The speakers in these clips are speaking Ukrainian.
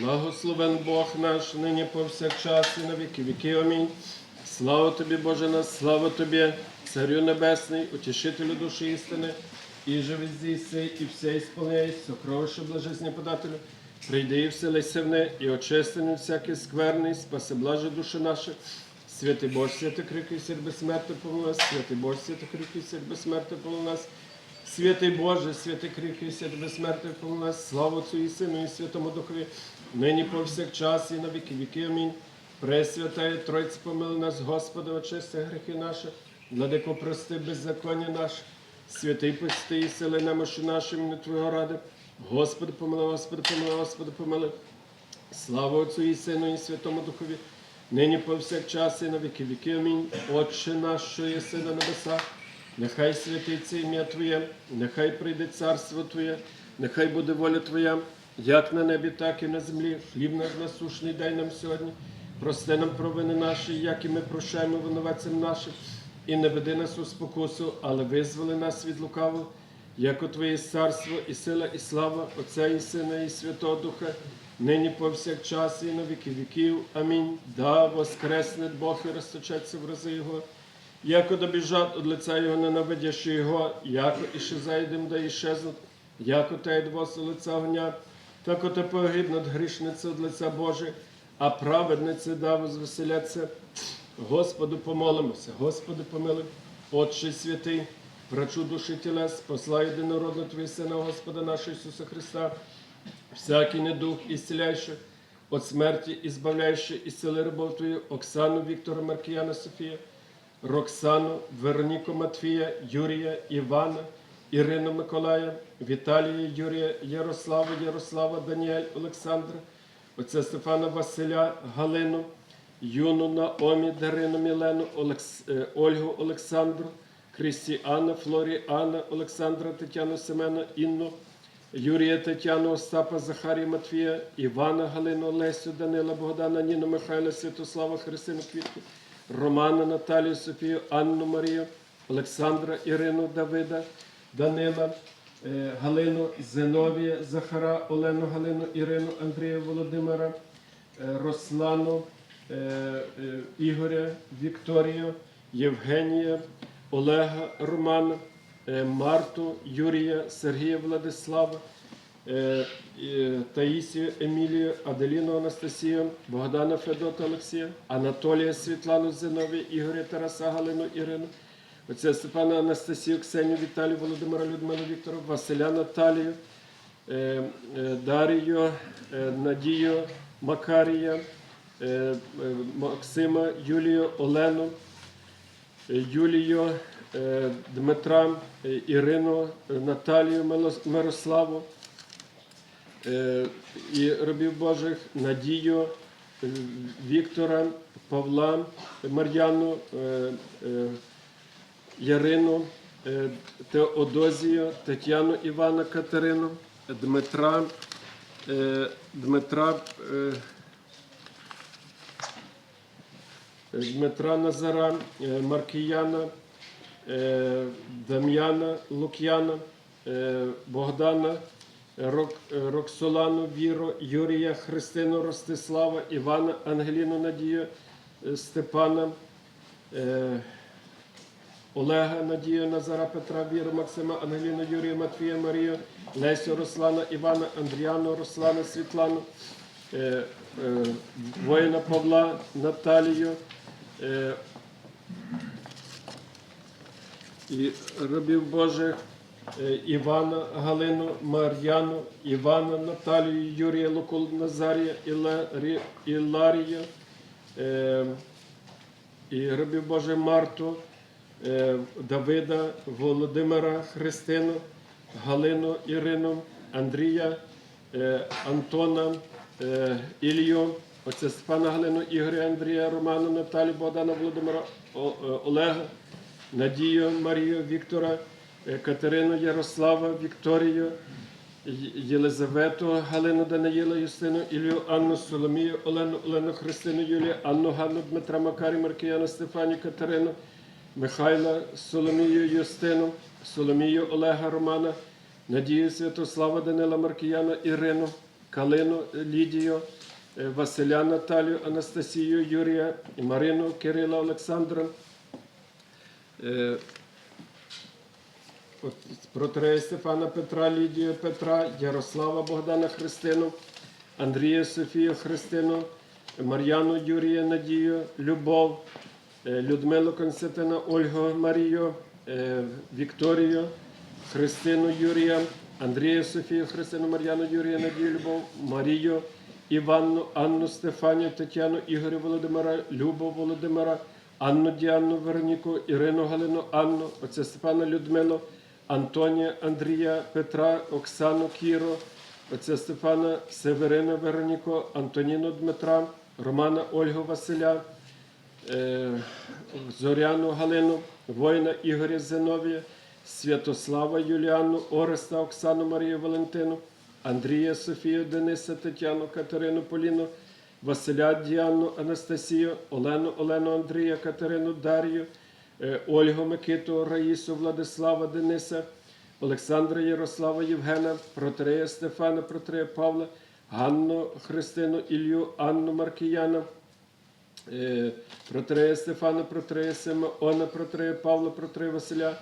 Благословен Бог наш, нині повсякчас і на віки віки. Амінь. Слава тобі, Боже наш, слава тобі, Царю Небесний, утішителю душі істини, і живи здійси, і все ісполняй, сокровище блажесне подателю. Прийди і вселися в не, і очистини всякий скверний, спаси блаже душі наші. Святий Боже, святий крикий сір безсмертний помилуй нас, святий Боже, святий крикий сір безсмертний помилуй нас. Святий Боже, святий крикий сір безсмертний помилуй нас, слава Отцю і Сину і Святому Духові, нині повсякчас і на віки віки. Амінь. Пресвятає Тройці помили нас, Господи, очисти гріхи наші, владико прости беззаконня наше, святий пости і сили немощі нашим, не Твого ради. Господи, помилуй, Господи, помилуй, Господи, помилуй. Слава Отцю і Сину і Святому Духові, нині повсякчас і на віки віки. Амінь. Отче наш, що єси на небесах, нехай святиться ім'я Твоє, нехай прийде царство Твоє, нехай буде воля Твоя, як на небі, так і на землі. Хліб наш насушний дай нам сьогодні. Прости нам провини наші, як і ми прощаємо винуватцям нашим, і не веди нас у спокусу, але визволи нас від лукавого, як Твоє царство, і сила, і слава Отця і Сина, і Святого Духа, нині повсякчас, і на віки віків. Амінь. Да воскресне Бог і розточаться в рази Його. Яко добіжать от лиця Його ненавидящі Його, яко і ще зайдем, да іщезнуть, яко те двоси лиця гонять, так оте погибнуть грішниці від лиця Боже, а праведниці да возвеселяться. Господу помолимося, Господи помилуй, Отче святий, врачу душі тілес, посла єдинородного Твій Сина, Господа нашого Ісуса Христа, всякий недух ісціляючи, от смерті ізбавляючи, і сили рабов Твою, Оксану, Віктора, Маркіяна, Софія, Роксану, Вероніку Матвія, Юрія, Івана, Ірину Миколая, Віталія, Юрія, Ярослава, Ярослава, Даніель, Олександра, отця Стефана Василя, Галину, Юну, Наомі, Дарину, Мілену, Олекс... е, Ольгу, Олександру, Христіана, Флоріана, Олександра, Тетяну, Семена, Інну, Юрія, Тетяну, Остапа, Захарія, Матвія, Івана, Галину, Лесю, Данила, Богдана, Ніну, Михайла, Святослава, Христину, Квітку, Романа, Наталію, Софію, Анну, Марію, Олександра, Ірину, Давида, Данила, е, Галину, Зиновія, Захара, Олену, Галину, Ірину, Андрія, Володимира, е, Рослану, е, Ігоря, Вікторію, Євгенія, Олега, Романа, Марту, Юрія, Сергія Владислава, Таїсію, Емілію, Аделіну Анастасію, Богдана Федота Олексія, Анатолія Світлану Зиновія, Ігоря Тараса, Галину Ірину, отця Степана Анастасію, Ксенію, Віталію, Володимира, Людмилу Віктору, Василя Наталію, е, е, Дарію, е, Надію, Макарія, Максима, Юлію, Олену, Юлію, Дмитра, Ірину, Наталію, Мирославу і рабів Божих, Надію, Віктора, Павла, Мар'яну, Ярину, е, Теодозію, Тетяну Івана Катерину, Дмитра, е, Дмитра, е, Дмитра Назара, Маркіяна, Дам'яна Лук'яна, Богдана, Рок- Роксолану, Віру, Юрія, Христину, Ростислава, Івана, Ангеліну Надію, Степана, Олега, Надію, Назара, Петра, Віру, Максима, Ангеліну, Юрія, Матвія, Марію, Лесю, Руслана, Івана, Андріану, Руслана, Світлану, е, е, воїна Павла, Наталію, е, і рабів Божих е, Івана, Галину, Мар'яну, Івана, Наталію, Юрія, Луку, Назарія, Іларі- Іларію, е, і рабів Божих Марту, Давида, Володимира, Христину, Галину, Ірину, Андрія, е, Антона, е, Ілью, отця Степана Галину, Ігоря, Андрія, Роману, Наталію, Богдана, Володимира, е, Олега, Надію, Марію, Віктора, е, Катерину, Ярослава, Вікторію, Єлизавету, Галину, Даниїла, Юстину, Ілію, Анну, Соломію, Олену, Олену, Христину, Юлію, Анну, Ганну, Дмитра, Макарі, Маркіяна, Стефанію, Катерину, Михайла, Соломію, Юстину, Соломію, Олега, Романа, Надію, Святослава, Данила, Маркіяна, Ірину, Калину Лідію, е, Василя Наталію, Анастасію Юрія, Марину Кирила Олександра. Е, от Протрея Стефана Петра, Лідію Петра, Ярослава Богдана Христину, Андрія Софію Христину, Мар'яну Юрія Надію, Любов, Людмилу Константина, Ольгу Марію, е, Вікторію, Христину Юрія, Андрія Софію Христину, Мар'яну Юрія Надію, Любов, Марію, Іванну, Анну Стефанію, Тетяну, Ігоря Володимира, Любов Володимира, Анну Діанну Вероніку, Ірину Галину, Анну, отця Степана Людмилу, Антонія, Андрія, Петра, Оксану Кіру, отця Стефана Северина Вероніку, Антоніну Дмитра, Романа Ольгу Василя, е, Зоряну Галину, воїна Ігоря Зиновія, Святослава Юліану, Ореста Оксану Марію Валентину, Андрія Софію Дениса Тетяну Катерину Поліну, Василя Діану Анастасію, Олену Олену Андрія Катерину Дар'ю, е, Ольгу Микиту Раїсу Владислава Дениса, Олександра Ярослава Євгена, Протрея Стефана, Протрея Павла, Ганну Христину Ілью, Анну Маркіяна, е, Протрея Стефана, Протрея Симеона, Протрея Павла, Протрея Василя,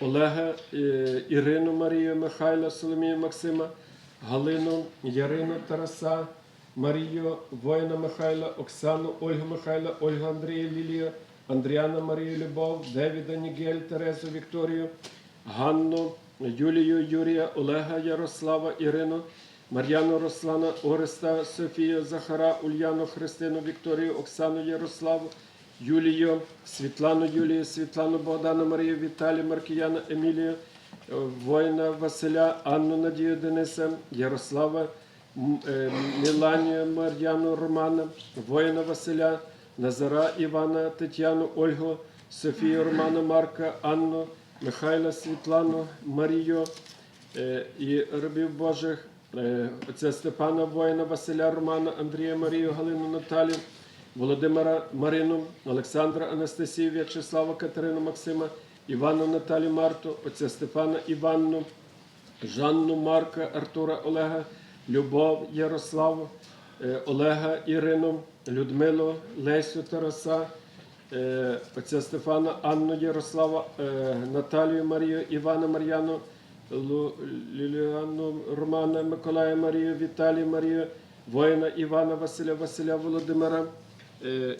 Олега, е, Ірину Марію, Михайла, Соломію Максима, Галину, Ярину Тараса, Марію, воїна Михайла, Оксану, Ольгу Михайла, Ольгу Андрія Лілію, Андріана Марію Любов, Девіда Нігель, Терезу Вікторію, Ганну, Юлію Юрія, Олега Ярослава, Ірину, Мар'яну Руслана, Ореста, Софію, Захара, Ульяну, Христину, Вікторію, Оксану Ярославу, Юлію, Світлану Юлію, Світлану Богдану, Марію, Віталію, Маркіяна, Емілію, воїна Василя, Анну Надію Дениса, Ярослава, е, Міланію, Мар'яну Романа, воїна Василя, Назара Івана, Тетяну, Ольгу, Софію Романа, Марка, Анну, Михайла, Світлану, Марію е, і рабів Божих, е, отця Степана воїна, Василя Романа, Андрія Марію, Галину Наталію, Володимира Марину, Олександра Анастасію, В'ячеслава Катерину Максима, Івану Наталію Марту, отця Стефана Іванну, Жанну Марка, Артура Олега, Любов Ярославу, е, Олега Ірину, Людмилу, Лесю Тараса, е, отця Стефана, Анну Ярослава, е, Наталію Марію, Івана Мар'яну, Ліліану Романа, Миколая Марію, Віталію Марію, воїна Івана Василя, Василя Володимира, е,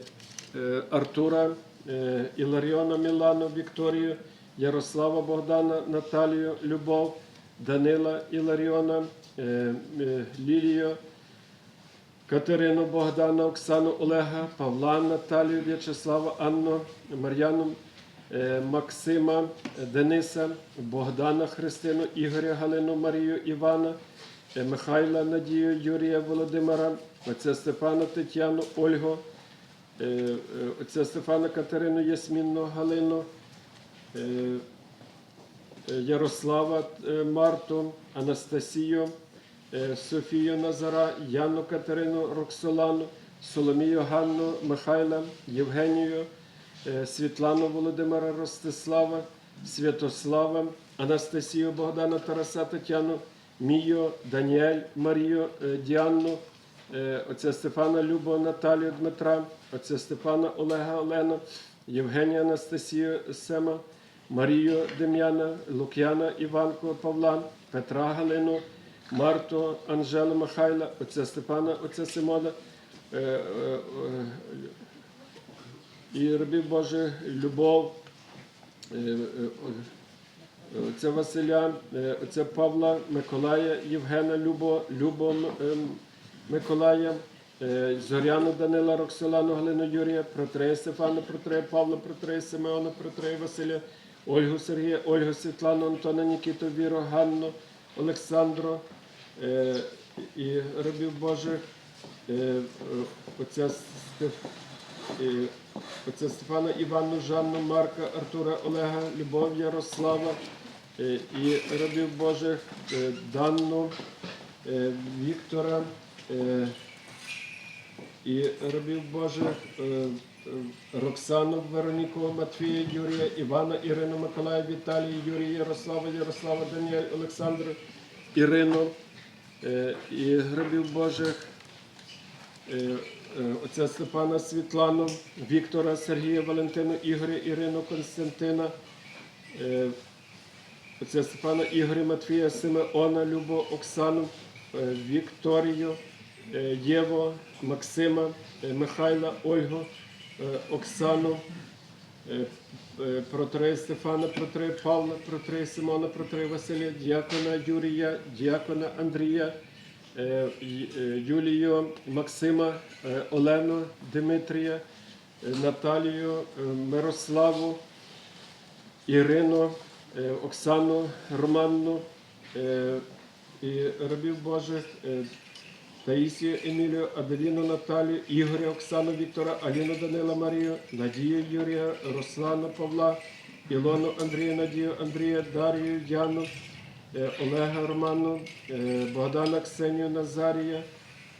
е, Артура, е, Іларіона Мілану, Вікторію, Ярослава Богдана, Наталію, Любов, Данила Іларіона, Лілію, Катерину Богдана, Оксану Олега, Павла Наталію, В'ячеслава, Анну, Мар'яну, Максима, Дениса, Богдана Христину, Ігоря Галину, Марію, Івана, е, Михайла Надію, Юрія Володимира, отця Степана Тетяну, Ольгу, е, е, отця Стефана Катерину, Ясмінну, Галину, е, е, Ярослава е, Марту, Анастасію, е, Софію Назара, Яну Катерину Роксолану, Соломію Ганну, Михайла, Євгенію, е, Світлану Володимира Ростислава, Святослава, Анастасію Богдана Тараса Тетяну, Мію, Даніель, Марію, е, Діанну, е, отця Стефана Любо, Наталію Дмитра, отця Степана Олега Олена, Євгенія Анастасію Сема, Марію Дем'яна, Лук'яна Іванку Павла, Петра Галину, Марту Анжелу Михайла, отця Степана, отця Симона, е, е, е, і рабів Божих Любов, е, е, е, отця Василя, отця Павла, Миколая, Євгена, Любо, Любо ем, Миколая, Зоряну Данила, Роксолану, Галину Юрія, Протрея Стефана, Протрея Павла, Протрея Симеона, Протрея Василя, Ольгу Сергія, Ольгу Світлану, Антона Нікіту, Віру, Ганну, Олександру і рабів Божих, е, е, отця Стеф... е, отця Стефана Іванну, Жанну, Марка, Артура, Олега, Любов, Ярослава е, і рабів Божих, е, Данну, Віктора і рабів Божих, Роксану, Вероніку, Матвія, Юрія, Івана, Ірину, Миколая, Віталія, Юрія, Ярослава, Ярослава, Даніель, Олександра, Ірину, і грабів Божих, отця Степана Світлану, Віктора, Сергія, Валентину, Ігоря, Ірину, Константина, е, отця Степана, Ігоря, Матвія, Симеона, Любо, Оксану, е, Вікторію, е, Єво, Максима, е, Михайла, Ольгу, е, Оксану, е, е, протрея Стефана, протрея Павла, протрея Симона, протрея Василя, діакона Юрія, діакона Андрія, е, е, Юлію, Максима, е, Олену, Дмитрія, е, Наталію, е, Мирославу, Ірину, е, Оксану, Романну е, і рабів Божих. е, Таїсію Емілію, Аделіну Наталію, Ігоря, Оксану Віктора, Аліну Данила Марію, Надію Юрія, Руслану Павла, Ілону Андрія, Надію Андрія, Дарію Яну, е, Олега Роману, е, Богдана Ксенію Назарія,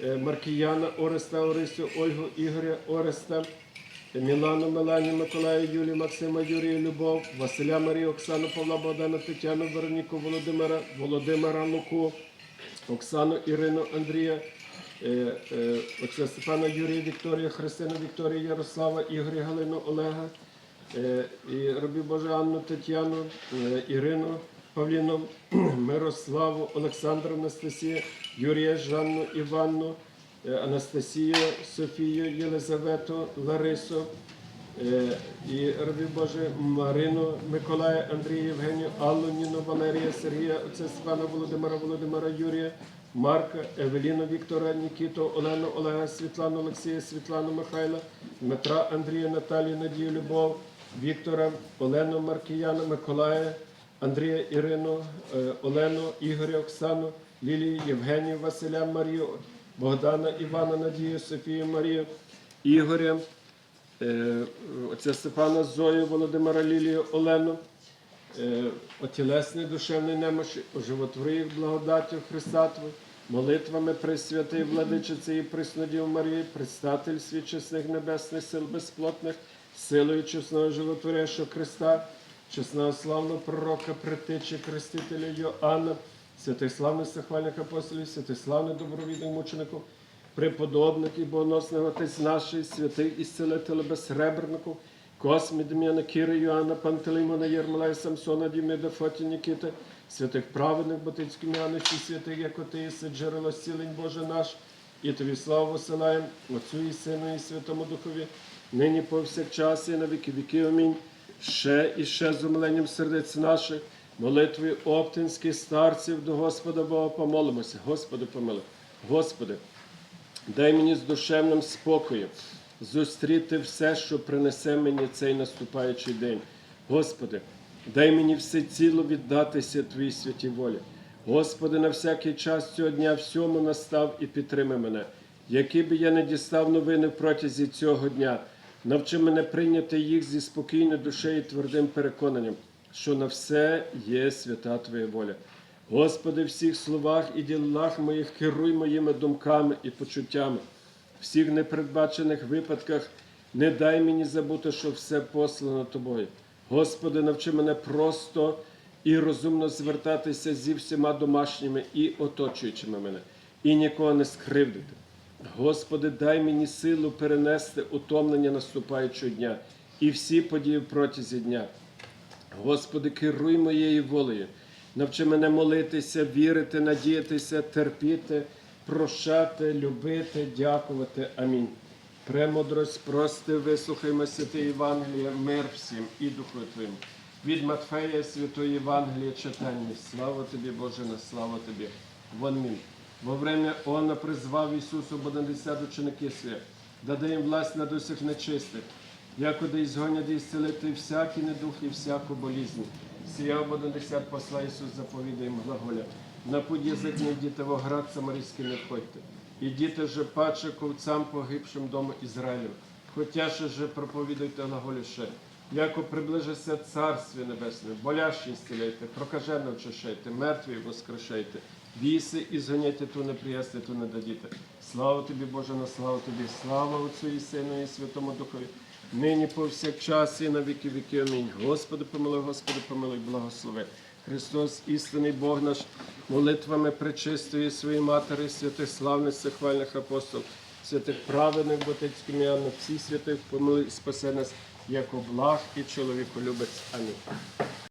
е, Маркіяна Ореста, Орисю, Ольгу Ігоря Ореста, е, Мілану Меланію, Миколая, Юлію, Максима, Юрія, Любов, Василя Марію, Оксану Павла, Богдана, Тетяну, Вероніку, Володимира, Володимира Луку, Оксану Ірину Андрія, е, е, отця Степана Юрія Вікторія, Христину Вікторію, Ярослава, Ігоря Галину Олега, е, і рабі Боже Анну Тетяну, е, Ірину Павліну, Мирославу, Олександру Анастасію, Юрія Жанну Іванну, е, Анастасію, Софію, Єлизавету, Ларису, Е, І рабі Боже Марину, Миколая, Андрія, Євгенію, Аллу, Ніну, Валерія, Сергія, отця Степана, Володимира, Володимира, Юрія, Марка, Евеліну, Віктора, Нікіту, Олену, Олега, Світлану, Олексія, Світлану, Михайла, Дмитра, Андрія, Наталію, Надію, Любов, Віктора, Олену, Маркіяна, Миколая, Андрія, Ірину, е, Олену, Ігоря, Оксану, Лілію, Євгенію, Василя, Марію, Богдана, Івана, Надію, Софію, Марію, Ігоря, е, отця Степана Зою, Володимира Лілію, Олену, е, отілесний душевний немощі, оживотвори їх Христа Твою, молитвами Пресвятої Владичиці і Преснодів Марії, предстатель свій чесних небесних сил безплотних, силою чесного животворящого Христа, чесного славного пророка, притечі, крестителя Йоанна, святих славних сахвальних апостолів, святих славних добровідних мучеників, преподобних і богоносних отець наших, святих ісцелителя безсребрників, Космі, Дем'яна, Кіри, Йоанна, Пантелеймона, Єрмолая, Самсона, Діміда, Фоті, Нікіти, святих праведних Батицьких Мяничі, святих, як ти єси, джерело зцілень Боже наш, і тобі славу посилаємо, Отцю і Сину, і Святому Духові, нині повсякчас і на віки віки. Амінь. Ще і ще з умиленням сердець наших, молитвою оптинських старців до Господа Бога помолимося. Господи, помили. Господи, Дай мені з душевним спокоєм зустріти все, що принесе мені цей наступаючий день. Господи, дай мені все ціло віддатися Твоїй святій волі. Господи, на всякий час цього дня всьому настав і підтримай мене. Які би я не дістав новини протязі цього дня, навчи мене прийняти їх зі спокійною душею і твердим переконанням, що на все є свята Твоя воля. Господи, всіх словах і ділах моїх керуй моїми думками і почуттями. Всіх непередбачених випадках не дай мені забути, що все послано Тобою. Господи, навчи мене просто і розумно звертатися зі всіма домашніми і оточуючими мене, і нікого не скривдити. Господи, дай мені силу перенести утомлення наступаючого дня і всі події протязі дня. Господи, керуй моєю волею. Навчи мене молитися, вірити, надіятися, терпіти, прощати, любити, дякувати. Амінь. Премудрость, прости, вислухаймо святе Євангеліє, мир всім і Духу Твоєму. Від Матфея Святої Євангелія читання. Слава тобі, Боже, на слава тобі. Вон мін. Во время Она призвав Ісусу Бодандесят ученики свої, даде їм власть над усіх нечистих, якоди ізгонять і зцілити всякий недух і всяку болізнь. Сія Бодандесят посла Ісус заповідає їм глаголя. На путь язик не йдіте в оград самарійський не входьте. Ідіте же паче ковцам погибшим дому Ізраїлю. Хотяше же проповідуйте глаголіше. Яко приближиться Царстві Небесне, болящі зціляйте, прокажено очищайте, мертві воскрешайте, віси і зганяйте ту неприясти, ту не дадіте. Слава тобі, Боже, на славу тобі, слава Отцю і Сину і Святому Духові, нині повсякчас і на віки віки. Амінь. Господи, помилуй, Господи, помилуй, благослови. Христос, істинний Бог наш, молитвами пречистої своєї матері, святих славних хвальних апостол, святих праведних ботицьким Іоанном, всіх святих помили і спасе нас, як облаг і чоловіколюбець. Амінь.